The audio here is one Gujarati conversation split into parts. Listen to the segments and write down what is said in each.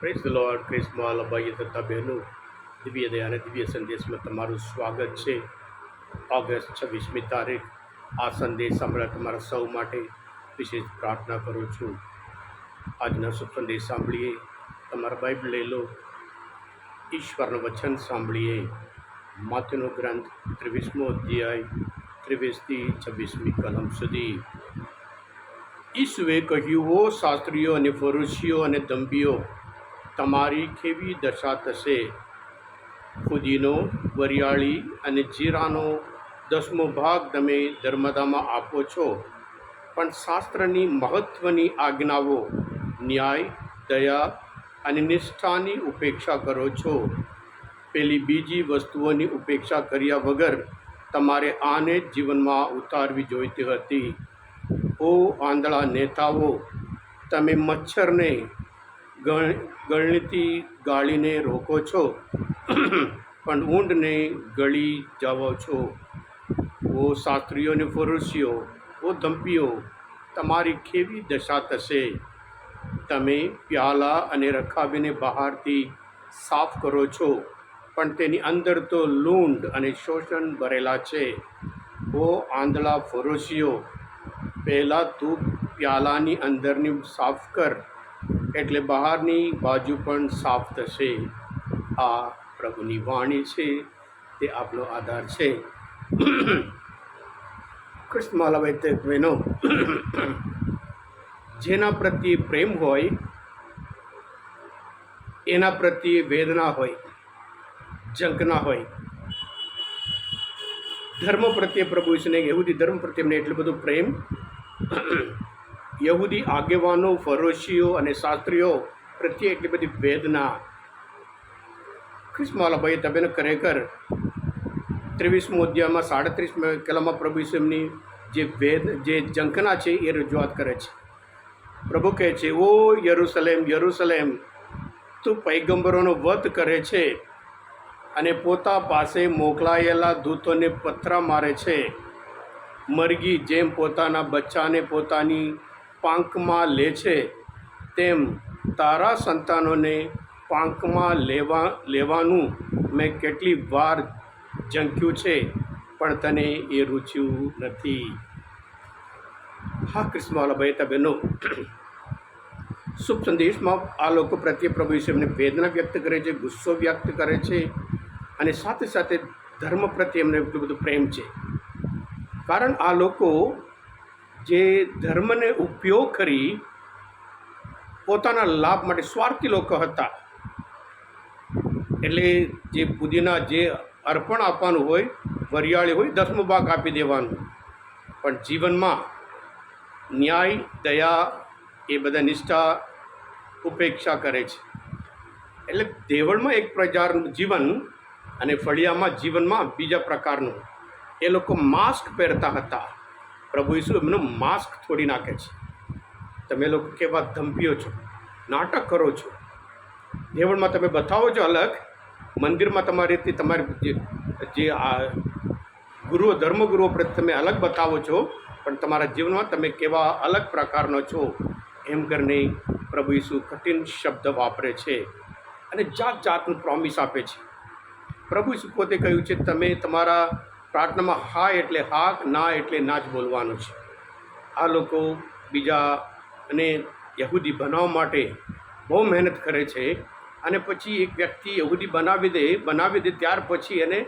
પ્રેસ લોર્ડ ક્રિસ્મા લંબાઈએ તથા બહેનો દિવ્ય દયા અને દિવ્ય સંદેશમાં તમારું સ્વાગત છે. ઓગસ્ટ છવ્વીસમી તારીખ. આ સંદેશ સાંભળ્યા તમારા સૌ માટે વિશેષ પ્રાર્થના કરું છું. આજના શુભ સંદેશ સાંભળીએ. તમારા બાઇબલ લઈ લો. ઈશ્વરનું વચન સાંભળીએ. માથેનો ગ્રંથ ત્રેવીસમો અધ્યાય, ત્રેવીસથી છવ્વીસમી કલમ સુધી. ઈસુએ કહ્યું, હો શાસ્ત્રીઓ અને ફરુશીઓ અને દંભીઓ, તમારી કેવી દશા થશે? ફુદીનો વરિયાળી અને જીરાનો દસમો ભાગ તમે ધર્મદામાં આપો છો. પણ શાસ્ત્રની મહત્ત્વની આજ્ઞાઓ, ન્યાય, દયા અને નિષ્ઠાની ઉપેક્ષા કરો છો. પેલી બીજી વસ્તુઓની ઉપેક્ષા કર્યા વગર તમારે આને જીવનમાં ઉતારવી જોઈતી હતી. ઓ આંધળા નેતાઓ, તમે મચ્છરને ગણતી ગાળીને રોકો છો, પણ ઊંડને ગળી જાઓ છો. ઓ શાસ્ત્રીઓ અને ફરુશીઓ ઓ ધંપીઓ, તમારી કેવી દશા થશે? તમે પ્યાલા અને રખાવીને બહારથી સાફ કરો છો, પણ તેની અંદર તો લૂંડ અને શોષણ ભરેલા છે. ઓ આંધળા ફરોશીઓ પહેલાં તું પ્યાલાની અંદરની સાફ કર, એટલે બહારની બાજુ પણ સાફ થશે. આ પ્રભુની વાણી છે, તે આપણો આધાર છે. કૃષ્ણમાલાભાઈ તે બહેનો, જેના પ્રત્યે પ્રેમ હોય, એના પ્રત્યે વેદના હોય, જંકના હોય, ધર્મ પ્રત્યે પ્રભુ ઈસુને એવું ધર્મ પ્રત્યે એમને એટલું બધું પ્રેમ યહૂદી આગેવાનો, ફરોશીઓ અને શાસ્ત્રીઓ પ્રત્યે એટલી બધી વેદના ખ્રિસ્માલાભાઈ તબેને ખરેખર ત્રેવીસમો અધ્યાયમાં સાડત્રીસ કલામાં પ્રભુ ઈસુ જે વેદ જે જંખના છે એ રજૂઆત કરે છે. પ્રભુ કહે છે, ઓ યરુસલેમ યરુસલેમ, તું પૈગંબરોનો વધ કરે છે અને પોતા પાસે મોકલાયેલા દૂતોને પથરા મારે છે. મરઘી જેમ પોતાના બચ્ચાને પોતાની પાંખમાં લે છે, તેમ તારા સંતાનોને પાંખમાં લેવા, લેવાનું મેં કેટલી વાર ઝંક્યું છે, પણ તને એ રૂચ્યું નથી. હા કૃષ્ણવાલા ભાઈ તબેનો શુભ સંદેશમાં આ લોકો પ્રત્યે પ્રભુ ઈસુ એમને વેદના વ્યક્ત કરે છે, ગુસ્સો વ્યક્ત કરે છે અને સાથે સાથે ધર્મ પ્રત્યે એમને એટલું બધું પ્રેમ છે. કારણ આ લોકો જે ધર્મને ઉપયોગ કરી પોતાના લાભ માટે સ્વાર્થી લોકો હતા. એટલે જે પુદીના જે અર્પણ આપવાનું હોય, વરિયાળી હોય, દસમો ભાગ આપી દેવાનું. પણ જીવનમાં ન્યાય, દયા એ બધા નિષ્ઠા ઉપેક્ષા કરે છે. એટલે દેવળમાં એક પ્રકારનું જીવન અને ફળિયામાં જીવનમાં બીજા પ્રકારનું એ લોકો માસ્ક પહેરતા હતા. પ્રભુ ઈસુ એમનું માસ્ક થોડી નાખે છે. તમે લોકો કેવા ધમપીઓ છો? નાટક કરો છો? દેવળમાં તમે બતાવો છો અલગ. મંદિરમાં તમારી રીતે તમારી જે જે આ ગુરુઓ, ધર્મગુરુઓ પ્રત્યે તમે અલગ બતાવો છો, પણ તમારા જીવનમાં તમે કેવા અલગ પ્રકારનો છો? એમ કરીને પ્રભુ ઈસુ કઠિન શબ્દ વાપરે છે અને જાત જાતનું પ્રોમિસ આપે છે. પ્રભુ ઈસુ પોતે કહ્યું છે, તમે તમારા પ્રાર્થનામાં હા એટલે હા, ના એટલે ના જ બોલવાનું છે. આ લોકો બીજા અને યહૂદી બનાવવા માટે બહુ મહેનત કરે છે અને પછી એક વ્યક્તિ યહૂદી બનાવી દે બનાવી દે ત્યાર પછી એને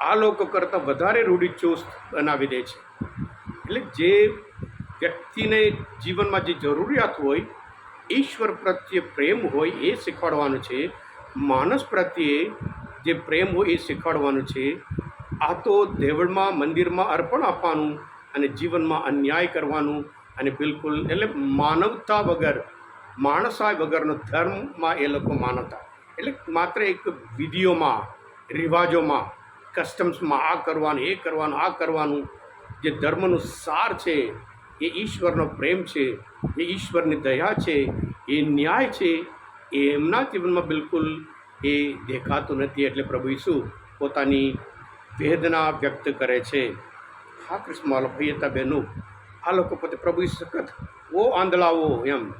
આ લોકો કરતાં વધારે રૂઢિચુસ્ત બનાવી દે છે. એટલે જે વ્યક્તિને જીવનમાં જે જરૂરિયાત હોય, ઈશ્વર પ્રત્યે પ્રેમ હોય એ શીખવાડવાનું છે. માણસ પ્રત્યે જે પ્રેમ હોય એ શીખવાડવાનું છે. આ તો દેવળમાં, મંદિરમાં અર્પણ આપવાનું અને જીવનમાં અન્યાય કરવાનું અને બિલકુલ એટલે માનવતા વગર માણસાઈ વગરનો ધર્મમાં એ લોકો માનવતા એટલે માત્ર એક વિધિઓમાં, રિવાજોમાં કસ્ટમ્સમાં આ કરવાનું, એ કરવાનું, આ કરવાનું, જે ધર્મનું સાર છે, એ ઈશ્વરનો પ્રેમ છે, એ ઈશ્વરની દયા છે, એ ન્યાય છે, એ એમના જીવનમાં બિલકુલ એ દેખાતું નથી. એટલે પ્રભુ ઈસુ પોતાની વેદના વ્યક્ત કરે છે. હા, કૃષ્ણ હતા બહેનો, આ લોકો પોતે પ્રભુ સખત ઓ આંધળાઓ એમ.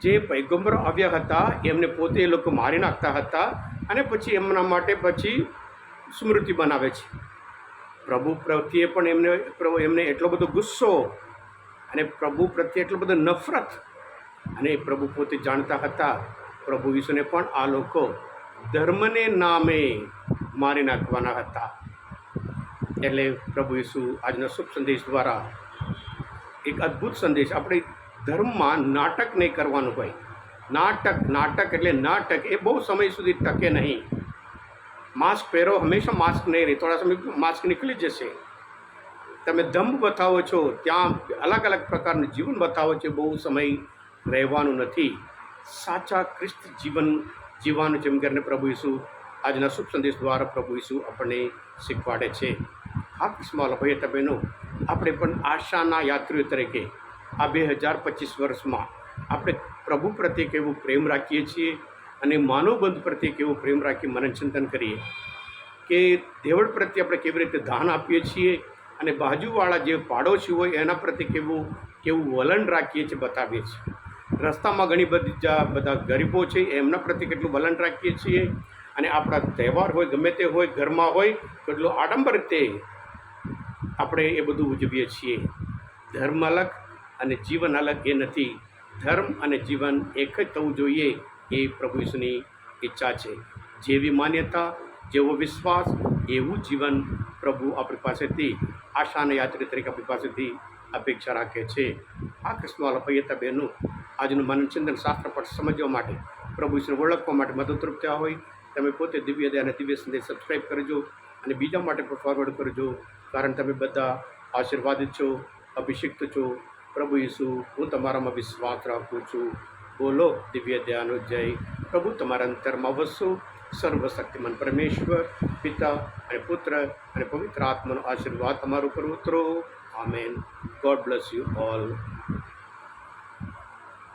જે પૈગંબર આવ્યા હતા, એમને પોતે એ લોકો મારી નાખતા હતા અને પછી એમના માટે પછી સ્મૃતિ બનાવે છે. પ્રભુ પ્રત્યે પણ એમને પ્રભુ એમને એટલો બધો ગુસ્સો અને પ્રભુ પ્રત્યે એટલો બધો નફરત અને એ પ્રભુ પોતે જાણતા હતા. પ્રભુ વિશ્વને પણ આ લોકો ધર્મને નામે મારી નાખવાના હતા. એટલે પ્રભુ ઈસુ આજના શુભ સંદેશ દ્વારા એક અદ્ભુત સંદેશ આપણે ધર્મમાં નાટક નહીં કરવાનું હોય. નાટક નાટક એટલે નાટક એ બહુ સમય સુધી ટકે નહીં. માસ્ક પહેરો, હંમેશા માસ્ક નહીં રહે, થોડા સમય માસ્ક નીકળી જશે. તમે દંભ બતાવો છો, ત્યાં અલગ અલગ પ્રકારનું જીવન બતાવો છો, બહુ સમય રહેવાનું નથી. સાચા ક્રિસ્ત જીવન જીવવાનું જેમ કરીને પ્રભુ ઈસુ આજના શુભ સંદેશ દ્વારા પ્રભુ ઈસુ આપણને શીખવાડે છે. હા કિસ્માલ ભાઈ તબેનો આપણે પણ આશાના યાત્રીઓ તરીકે આ બે હજાર પચીસ વર્ષમાં આપણે પ્રભુ પ્રત્યે કેવું પ્રેમ રાખીએ છીએ અને માનવબંધ પ્રત્યે કેવો પ્રેમ રાખી મનનચિંતન કરીએ. કે દેવળ પ્રત્યે આપણે કેવી રીતે દાન આપીએ છીએ અને બાજુવાળા જે પાડોશી હોય એના પ્રત્યે કેવું કેવું વલણ રાખીએ છીએ બતાવીએ છીએ. રસ્તામાં ઘણી બધી બધા ગરીબો છે, એમના પ્રત્યે કેટલું વલણ રાખીએ છીએ. અને આપણા તહેવાર હોય, ગમે તે હોય, ઘરમાં હોય, કેટલું આડંબર રીતે આપણે એ બધું ઉજવીએ છીએ. ધર્મ અલગ અને જીવન અલગ એ નથી. ધર્મ અને જીવન એક જ થવું જોઈએ એ પ્રભુ ઈશ્વરની ઈચ્છા છે. જેવી માન્યતા, જેવો વિશ્વાસ, એવું જીવન પ્રભુ આપણી પાસેથી, આશાના યાત્રી તરીકે આપણી પાસેથી અપેક્ષા રાખે છે. આ કૃષ્ણવાલા પૈયતા બહેનો આજનું મનચિંતન શાસ્ત્ર પર સમજવા માટે પ્રભુ ઈશ્વરને ઓળખવા માટે મદદરૂપ થયા હોય, તમે પોતે દિવ્ય અને દિવ્ય સંદેશ સબસ્ક્રાઈબ કરજો અને બીજા માટે પણ ફોરવર્ડ કરજો. કારણ તમે બધા આશીર્વાદિત છો, અભિષિક્ત છો. પ્રભુ ઈસુ, હું તમારામાં વિશ્વાસ રાખું છું. બોલો દિવ્ય દયાનો જય. પ્રભુ, તમારા અંતરમાં વસો. સર્વશક્તિમાન પરમેશ્વર, પિતા અને પુત્ર અને પવિત્ર આત્માનો આશીર્વાદ તમારું પર ઉતરો. Amen God bless you all